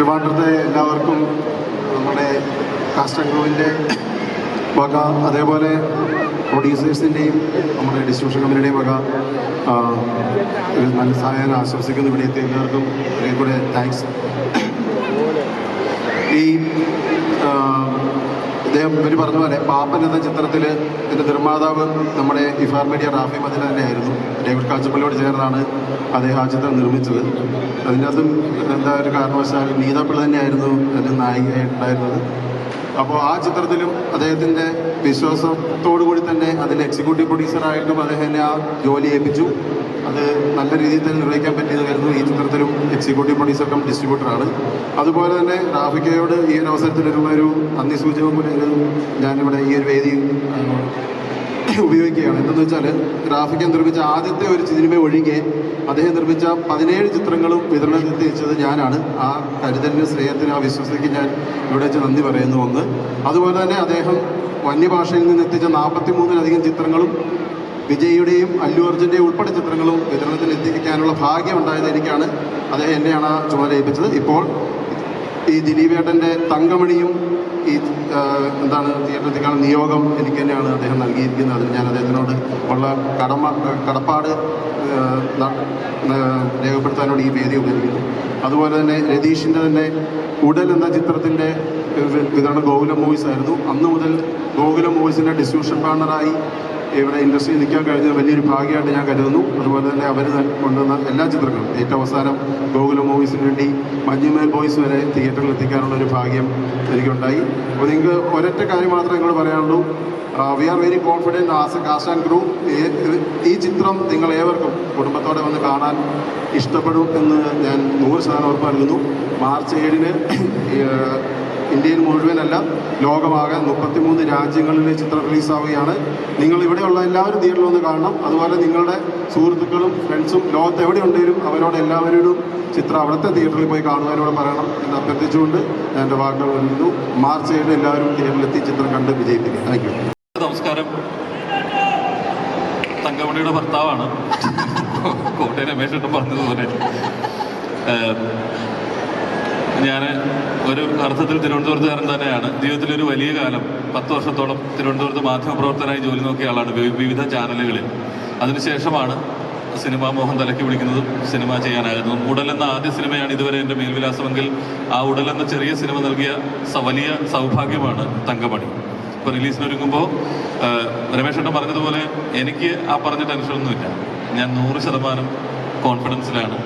ട്രിവാൻഡ്രത്തെ എല്ലാവർക്കും നമ്മുടെ കാസ്റ്റ് ഗ്രൂവിന്റെ വക അതേപോലെ പ്രൊഡ്യൂസേഴ്സിന്റെയും നമ്മുടെ ഡിസ്ട്രിബ്യൂഷൻ കമ്പനിയുടെയും വക ഒരു നല്ല സഹായം ആശംസിക്കുന്നു ഇവിടെ എത്തിയ എല്ലാവർക്കും ഒരേ കൂടെ താങ്ക്സ് ഈ ആ, ഇദ്ദേഹം ഇവർ പറഞ്ഞ പോലെ പാപ്പൻ എന്ന ചിത്രത്തിൽ ഇതിന്റെ നിർമ്മാതാവ് നമ്മുടെ ഇഫാർ മീഡിയ റാഫി മദിന തന്നെയായിരുന്നു. ഡേവിഡ് കാച്ചപ്പള്ളിയോട് ചേർന്നാണ് അദ്ദേഹം ആ ചിത്രം നിർമ്മിച്ചത്. അതിനകത്തും എന്താ ഒരു കാരണവശാൽ നീതാപ്പിള്ള തന്നെയായിരുന്നു അതിന്റെ നായികയായിട്ടുണ്ടായിരുന്നത് അപ്പോൾ ആ ചിത്രത്തിലും അദ്ദേഹത്തിന്റെ വിശ്വാസത്തോടു കൂടി തന്നെ അതിന്റെ എക്സിക്യൂട്ടീവ് പ്രൊഡ്യൂസറായിട്ടും അദ്ദേഹം ആ ജോലി ഏൽപ്പിച്ചു. അത് നല്ല രീതിയിൽ തന്നെ നിർവഹിക്കാൻ പറ്റിയത് കരുതുന്നു. ഈ ചിത്രത്തിലും എക്സിക്യൂട്ടീവ് പ്രൊഡ്യൂസർ കം ഡിസ്ട്രിബ്യൂട്ടറാണ് അതുപോലെ തന്നെ റാഫിക്കയോട് ഈ ഒരു അവസരത്തിലുള്ള ഒരു നന്ദി സൂചകം പോലെ ഒരു ഞാനിവിടെ ഈ ഒരു വേദി ഉപയോഗിക്കുകയാണ്. എന്തെന്ന് വെച്ചാൽ ഗ്രാഫിക്കൻ നിർമ്മിച്ച ആദ്യത്തെ ഒരു സിനിമ ഒഴികെ അദ്ദേഹം നിർമ്മിച്ച പതിനേഴ് ചിത്രങ്ങളും വിതരണത്തിലെത്തിച്ചത് ഞാനാണ്. ആ കരുതലിന് സ്നേഹത്തിന് ആ വിശ്വസതയ്ക്ക് ഞാൻ ഇവിടെ വെച്ച് നന്ദി പറയുന്നു ഒന്ന്. അതുപോലെ തന്നെ അദ്ദേഹം വന്യഭാഷയിൽ നിന്ന് എത്തിച്ച നാൽപ്പത്തി മൂന്നിലധികം ചിത്രങ്ങളും വിജയുടെയും അല്ലു അർജുന്റെയും ഉൾപ്പെടെ ചിത്രങ്ങളും വിതരണത്തിൽ എത്തിക്കാനുള്ള ഭാഗ്യം ഉണ്ടായത് എനിക്കാണ്. അദ്ദേഹം എന്നെയാണ് ആ ചുമതല ഏൽപ്പിച്ചത്. ഇപ്പോൾ ഈ ദിലീപേട്ടന്റെ തങ്കമണിയും ഈ എന്താണ് തിയേറ്ററിലേക്കാണ് നിയോഗം എനിക്ക് തന്നെയാണ് അദ്ദേഹം നൽകിയിരിക്കുന്നത്. അതിന് ഞാൻ അദ്ദേഹത്തിനോട് ഉള്ള കടമ കടപ്പാട് രേഖപ്പെടുത്താനോട് ഈ വേദി ഉപയോഗിക്കുന്നു അതുപോലെ തന്നെ രതീഷിന്റെ തന്നെ ഉടൽ എന്ന ചിത്രത്തിന്റെ ഇതാണ് ഗോകുലം മൂവീസ് ആയിരുന്നു അന്ന് മുതൽ ഗോകുലം മൂവീസിന്റെ ഡിസ്ട്രിബ്യൂഷൻ പാർട്ണറായി ഇവിടെ ഇൻഡസ്ട്രിയിൽ നിൽക്കാൻ കഴിഞ്ഞത് വലിയൊരു ഭാഗ്യമായിട്ട് ഞാൻ കരുതുന്നു. അതുപോലെ തന്നെ അവർ കൊണ്ടുവന്ന എല്ലാ ചിത്രങ്ങളും ഏറ്റവും അവസാനം ഗോകുലം മൂവീസിന് വേണ്ടി മഞ്ഞുമേൽ ബോയ്സ് വരെ തിയേറ്ററിൽ എത്തിക്കാനുള്ള ഒരു ഭാഗ്യം എനിക്കുണ്ടായി. അപ്പോൾ നിങ്ങൾക്ക് ഒരൊറ്റ കാര്യം മാത്രമേ നിങ്ങൾ പറയാനുള്ളൂ. We are very confident as a cast and group ഈ ചിത്രം നിങ്ങൾ ഏവർക്കും കുടുംബത്തോടെ വന്ന് കാണാൻ ഇഷ്ടപ്പെടും എന്ന് ഞാൻ നൂറ് ശതമാനം ഉറപ്പ് നൽകുന്നു. മാർച്ച് ഏഴിന് ഇന്ത്യയിൽ മുഴുവനല്ല ലോകമാകെ മുപ്പത്തിമൂന്ന് രാജ്യങ്ങളിൽ ചിത്രം റിലീസാവുകയാണ്. നിങ്ങൾ ഇവിടെയുള്ള എല്ലാവരും തിയേറ്ററിൽ ഒന്ന് കാണണം. അതുപോലെ നിങ്ങളുടെ സുഹൃത്തുക്കളും ഫ്രണ്ട്സും ലോകത്ത് എവിടെ ഉണ്ടെങ്കിലും അവരോട് എല്ലാവരോടും ചിത്രം അവിടുത്തെ തിയേറ്ററിൽ പോയി കാണുവാനോട് പറയണം എന്ന് അഭ്യർത്ഥിച്ചുകൊണ്ട് ഞാൻ എന്റെ വാക്കുകൾ നൽകുന്നു മാർച്ച് ഏഴ് എല്ലാവരും തിയേറ്ററിലെത്തി ചിത്രം കണ്ട് വിജയിപ്പിക്കും താങ്ക് യു നമസ്കാരം. തങ്കമണിയുടെ ഭർത്താവാണ്. കോട്ടയം രമേശ് പറഞ്ഞതുപോലെ. ഞാൻ ഒരു അർത്ഥത്തിൽ തിരുവനന്തപുരത്തുകാരൻ തന്നെയാണ്. ജീവിതത്തിൽ ഒരു വലിയ കാലം പത്ത് വർഷത്തോളം തിരുവനന്തപുരത്ത് മാധ്യമപ്രവർത്തകനായി ജോലി നോക്കിയ ആളാണ് വിവിധ ചാനലുകളിൽ. അതിനുശേഷമാണ് സിനിമ മോഹൻ തലക്കി പിടിക്കുന്നതും സിനിമ ചെയ്യാനാകുന്നതും. ഉടൽ എന്ന ആദ്യ സിനിമയാണ് ഇതുവരെ എന്റെ മേൽവിലാസമെങ്കിൽ ആ ഉടൽ എന്ന ചെറിയ സിനിമ നൽകിയ വലിയ സൗഭാഗ്യമാണ് തങ്കമണി. ഇപ്പോൾ റിലീസിനൊരുങ്ങുമ്പോൾ രമേശേട്ടൻ പറഞ്ഞതുപോലെ എനിക്ക് ആ പറഞ്ഞ ടെൻഷനൊന്നുമില്ല. ഞാൻ നൂറ് ശതമാനം കോൺഫിഡൻസിലാണ്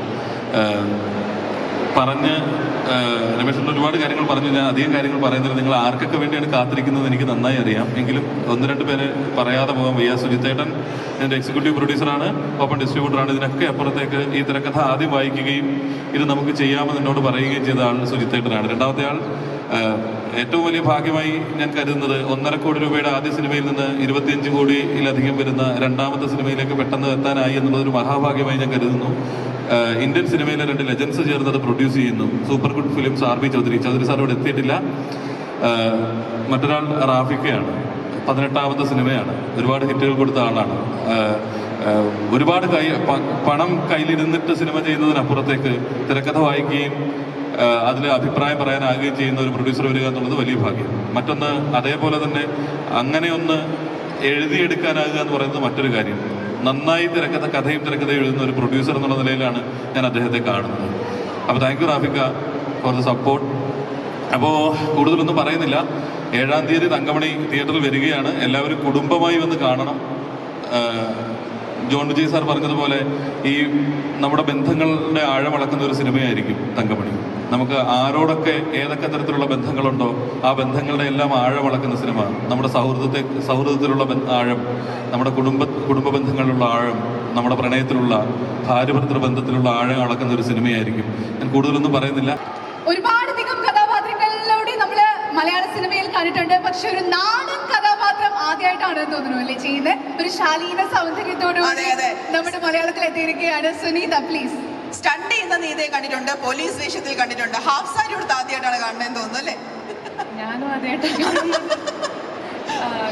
പറഞ്ഞ് രമേശൻ ഒരുപാട് കാര്യങ്ങൾ പറഞ്ഞു. ഞാൻ അധികം കാര്യങ്ങൾ പറയുന്നില്ല. നിങ്ങൾ ആർക്കൊക്കെ വേണ്ടിയാണ് കാത്തിരിക്കുന്നത് എനിക്ക് നന്നായി അറിയാം. എങ്കിലും ഒന്ന് രണ്ട് പേര് പറയാതെ പോകാൻ വയ്യ. സുജിത്തേട്ടൻ എന്റെ എക്സിക്യൂട്ടീവ് പ്രൊഡ്യൂസറാണ് ഓപ്പൺ ഡിസ്ട്രിബ്യൂട്ടറാണ് ഇതിനൊക്കെ അപ്പുറത്തേക്ക് ഈ തിരക്കഥ ആദ്യം വായിക്കുകയും ഇത് നമുക്ക് ചെയ്യാമെന്ന് എന്നോട് പറയുകയും ചെയ്ത ആൾ സുജിത്തേട്ടനാണ്. രണ്ടാമത്തെ ആൾ ഏറ്റവും വലിയ ഭാഗ്യമായി ഞാൻ കരുതുന്നത് ഒന്നര കോടി രൂപയുടെ ആദ്യ സിനിമയിൽ നിന്ന് ഇരുപത്തിയഞ്ച് കോടിയിലധികം വരുന്ന രണ്ടാമത്തെ സിനിമയിലേക്ക് പെട്ടെന്ന് എത്താനായി എന്നുള്ളതൊരു മഹാഭാഗ്യമായി ഞാൻ കരുതുന്നു. ഇന്ത്യൻ സിനിമയിലെ രണ്ട് ലെജൻസ് ചേർന്നത് പ്രൊഡ്യൂസ് ചെയ്യുന്നു. Super Good Films R B Choudhary. Choudhary sir ഇവിടെ എത്തിയിട്ടില്ല. മറ്റൊരാൾ റാഫിക്കയാണ്. പതിനെട്ടാമത്തെ സിനിമയാണ്. ഒരുപാട് ഹിറ്റുകൾ കൊടുത്ത ആളാണ്. ഒരുപാട് കൈ പണം കയ്യിലിരുന്നിട്ട് സിനിമ ചെയ്യുന്നതിനപ്പുറത്തേക്ക് തിരക്കഥ വായിക്കുകയും അതിൽ അഭിപ്രായം പറയാനാകുകയും ചെയ്യുന്ന ഒരു പ്രൊഡ്യൂസർ വരിക എന്നുള്ളത് വലിയ ഭാഗ്യം. മറ്റൊന്ന് അതേപോലെ തന്നെ അങ്ങനെ ഒന്ന് എഴുതിയെടുക്കാനാകുക എന്ന് പറയുന്നത് മറ്റൊരു കാര്യം. നന്നായി തിരക്കഥ കഥയും തിരക്കഥയും എഴുതുന്ന ഒരു പ്രൊഡ്യൂസർ എന്നുള്ള നിലയിലാണ് ഞാൻ അദ്ദേഹത്തെ കാണുന്നത്. അപ്പോൾ താങ്ക് യു റാഫിക്ക ഫോർ ദ സപ്പോർട്ട് അപ്പോൾ കൂടുതലൊന്നും പറയുന്നില്ല. ഏഴാം തീയതി തങ്കമണി തിയേറ്ററിൽ വരികയാണ്. എല്ലാവരും കുടുംബമായി വന്ന് കാണണം. ജോൺ വിജയ് സാർ പറഞ്ഞതുപോലെ ഈ നമ്മുടെ ബന്ധങ്ങളുടെ ആഴമളക്കുന്ന ഒരു സിനിമയായിരിക്കും തങ്കമണി. നമുക്ക് ആരോടൊക്കെ ഏതൊക്കെ തരത്തിലുള്ള ബന്ധങ്ങളുണ്ടോ ആ ബന്ധങ്ങളുടെ എല്ലാം ആഴമളക്കുന്ന സിനിമ. നമ്മുടെ സൗഹൃദത്തെ സൗഹൃദത്തിലുള്ള ആഴം. നമ്മുടെ കുടുംബ കുടുംബ ബന്ധങ്ങളിലുള്ള ആഴം നമ്മുടെ പ്രണയത്തിലുള്ള ഭാര്യഭർത്തൃ ബന്ധത്തിലുള്ള ആഴം അളക്കുന്ന ഒരു സിനിമയായിരിക്കും. ഞാൻ കൂടുതലൊന്നും പറയുന്നില്ല. ഒരുപാടധികം കഥാപാത്രങ്ങളിലൂടെ നമ്മൾ മലയാള സിനിമയിൽ കണ്ടിട്ടുണ്ട്. പക്ഷെ ഒരു നാടൻ കഥാപാത്രം ആദ്യമായിട്ടാണ് തോന്നുന്നു അല്ലേ ചെയ്യുന്നത്? ഒരു ശാലീന സൗന്ദര്യത്തോടുകൂടി. നമ്മുടെ മലയാളത്തിൽ എത്തിയിരിക്കുകയാണ് സുനീത. പ്ലീസ് സ്റ്റണ്ട് ചെയ്യുന്ന നീതയെ കണ്ടിട്ടുണ്ട്. പോലീസ് വേഷത്തിൽ കണ്ടിട്ടുണ്ട്. ഹാഫ് സാരി കൊടുത്ത് ആദ്യമായിട്ടാണ് കാണുന്നതെന്ന് തോന്നുന്നു അല്ലേ? ഞാനും ആദ്യമായിട്ടാണ്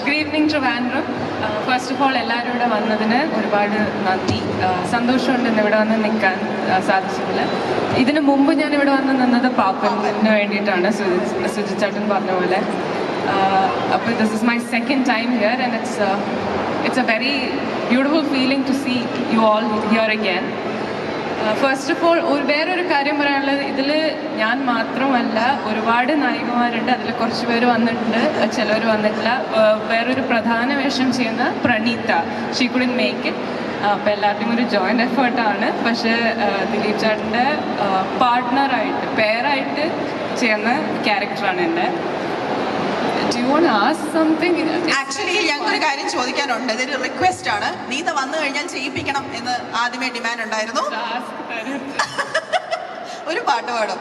good evening Trivandrum first of all എല്ലാവരും ഇവിടെ വന്നതിന് ഒരുപാട് നന്ദി. ആ, സന്തോഷമുണ്ട് ഇന്ന് ഇവിടെ വന്ന് നിൽക്കാൻ ആ, സാധിച്ചിട്ടില്ല. ഇതിനു മുമ്പ് ഞാൻ ഇവിടെ വന്ന് നിന്നത് പാപ്പന് വേണ്ടിയിട്ടാണ് സുജിത് സുജിത് ചേട്ടൻ പറഞ്ഞ പോലെ. അപ്പോൾ this is my second time here and it's it's a very beautiful feeling to see you all here again first of all ഒരു വേറൊരു കാര്യം പറയാനുള്ളത്. ഇതിൽ ഞാൻ മാത്രമല്ല ഒരുപാട് നായികമാരുണ്ട്. അതിൽ കുറച്ച് പേര് വന്നിട്ടുണ്ട്. ചിലർ വന്നിട്ടില്ല. വേറൊരു പ്രധാന വേഷം ചെയ്യുന്ന പ്രണീത. ഷീ കുഡിൻ മേക്ക് അപ്പോൾ എല്ലാത്തിനും ഒരു ജോയിന്റ് എഫേർട്ടാണ് പക്ഷേ ദിലീപ് ചേട്ടന്റെ പാർട്ട്ണറായിട്ട് പെയറായിട്ട് ചെയ്യുന്ന ക്യാരക്ടറാണ് എന്റെ. Do to ask something? Actually ഞങ്ങൾക്കൊരു കാര്യം ചോദിക്കാനുണ്ട്. ഇതൊരു റിക്വസ്റ്റ് ആണ്. നീത വന്നു കഴിഞ്ഞാൽ ചെയ്യിപ്പിക്കണം എന്ന് ആദ്യമേ ഡിമാൻഡ് ഉണ്ടായിരുന്നു. ഒരു പാട്ട് പാടും.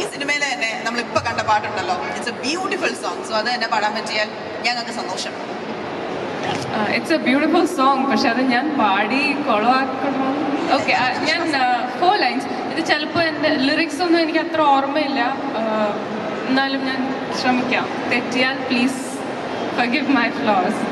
ഈ സിനിമയിലെ തന്നെ നമ്മൾ ഇപ്പൊ കണ്ട പാട്ടുണ്ടല്ലോ. It's a beautiful song so അത് തന്നെ പാടാൻ പറ്റിയാൽ ഞങ്ങൾക്ക് സന്തോഷം. ഇറ്റ്സ് എ ബ്യൂട്ടിഫുൾ സോങ് പക്ഷെ അത് ഞാൻ പാടി കൊളവാക്കണോ? ഓക്കെ ഞാൻ ഫോർ ലൈൻസ് ഇത് ചിലപ്പോൾ എന്റെ ലിറിക്സ് ഒന്നും എനിക്ക് അത്ര ഓർമ്മയില്ല. Uh, എന്നാലും ഞാൻ ശ്രമിക്കാം തെറ്റിയാൽ പ്ലീസ് ഫഗിവ് മൈ ഫ്ലോസ്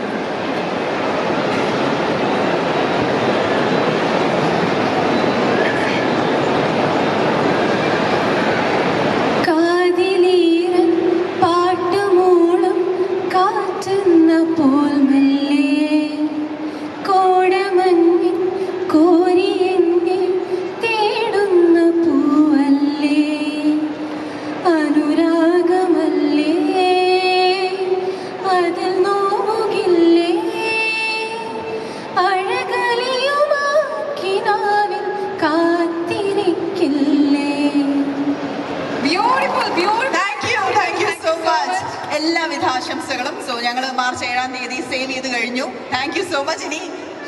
ആശംസകളും. സോ ഞങ്ങൾ മാർച്ച് ഏഴാം തീയതി സേവ് ചെയ്ത് കഴിഞ്ഞു. താങ്ക് സോ മച്ച് ഇനി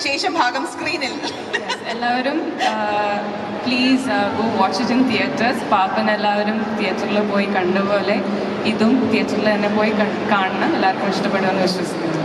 ശേഷം ഭാഗം സ്ക്രീനിൽ എല്ലാവരും please go watch it in theatres Paappan എല്ലാവരും തിയേറ്ററിൽ പോയി കണ്ടുപോലെ ഇതും തിയേറ്ററിൽ തന്നെ പോയി കാണണം. എല്ലാവർക്കും ഇഷ്ടപ്പെടുമെന്ന് വിശ്വസിക്കുന്നു.